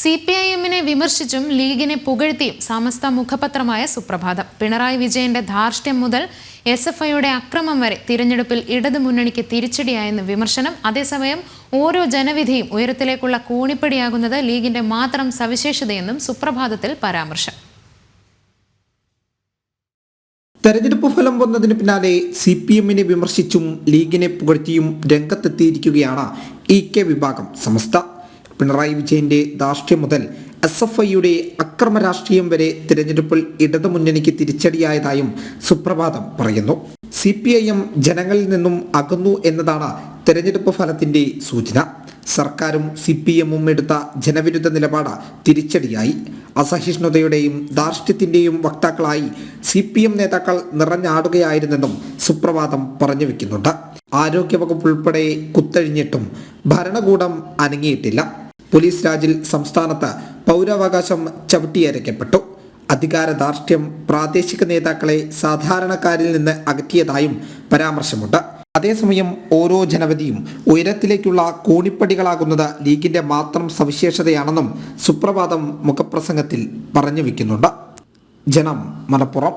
C P I എമ്മിനെ വിമർശിച്ചും ലീഗിനെ പുകഴ്ത്തിയും സമസ്ത മുഖപത്രമായ സുപ്രഭാതം. പിണറായി വിജയന്റെ ധാർഷ്ട്യം മുതൽ എസ് എഫ് ഐയുടെ അക്രമം വരെ തിരഞ്ഞെടുപ്പിൽ ഇടതു മുന്നണിക്ക് തിരിച്ചടിയായെന്ന് വിമർശനം. അതേസമയം ഓരോ ജനവിധിയും ഉയരത്തിലേക്കുള്ള കൂണിപ്പടിയാകുന്നത് ലീഗിന്റെ മാത്രം സവിശേഷതയെന്നും സുപ്രഭാതത്തിൽ പരാമർശം. തെരഞ്ഞെടുപ്പ് ഫലം വന്നതിന് പിന്നാലെ സി പി എമ്മിനെ വിമർശിച്ചും ലീഗിനെ പുകഴ്ത്തിയും രംഗത്തെത്തിയിരിക്കുകയാണ് ഇ കെ വിഭാഗം. സമസ്ത പിണറായി വിജയന്റെ ധാർഷ്ട്യം മുതൽ എസ് എഫ് ഐയുടെ അക്രമ രാഷ്ട്രീയം വരെ തിരഞ്ഞെടുപ്പിൽ ഇടതുമുന്നണിക്ക് തിരിച്ചടിയായതായും സുപ്രഭാതം പറയുന്നു. സി പി ഐ എം ജനങ്ങളിൽ നിന്നും അകന്നു എന്നതാണ് തെരഞ്ഞെടുപ്പ് ഫലത്തിന്റെ സൂചന. സർക്കാരും സി പി എമ്മും എടുത്ത ജനവിരുദ്ധ നിലപാട് തിരിച്ചടിയായി. അസഹിഷ്ണുതയുടെയും ധാർഷ്ട്യത്തിന്റെയും വക്താക്കളായി സി പി എം നേതാക്കൾ നിറഞ്ഞാടുകയായിരുന്നെന്നും സുപ്രഭാതം പറഞ്ഞു വെക്കുന്നുണ്ട് ആരോഗ്യവകുപ്പ് ഉൾപ്പെടെ കുത്തഴിഞ്ഞിട്ടും ഭരണകൂടം അനങ്ങിയിട്ടില്ല. പോലീസ് രാജിൽ സംസ്ഥാനത്ത് പൗരാവകാശം ചവിട്ടിയരയ്ക്കപ്പെട്ടു. അധികാരദാർഢ്യം പ്രാദേശിക നേതാക്കളെ സാധാരണക്കാരിൽ നിന്ന് അകറ്റിയതായും പരാമർശമുണ്ട്. അതേസമയം ഓരോ ജനവധിയും ഉയരത്തിലേക്കുള്ള കോണിപ്പടികളാകുന്നത് ലീഗിന്റെ മാത്രം സവിശേഷതയാണെന്നും സുപ്രഭാതം മുഖപ്രസംഗത്തിൽ പറഞ്ഞു വയ്ക്കുന്നുണ്ട് ജനം മലപ്പുറം.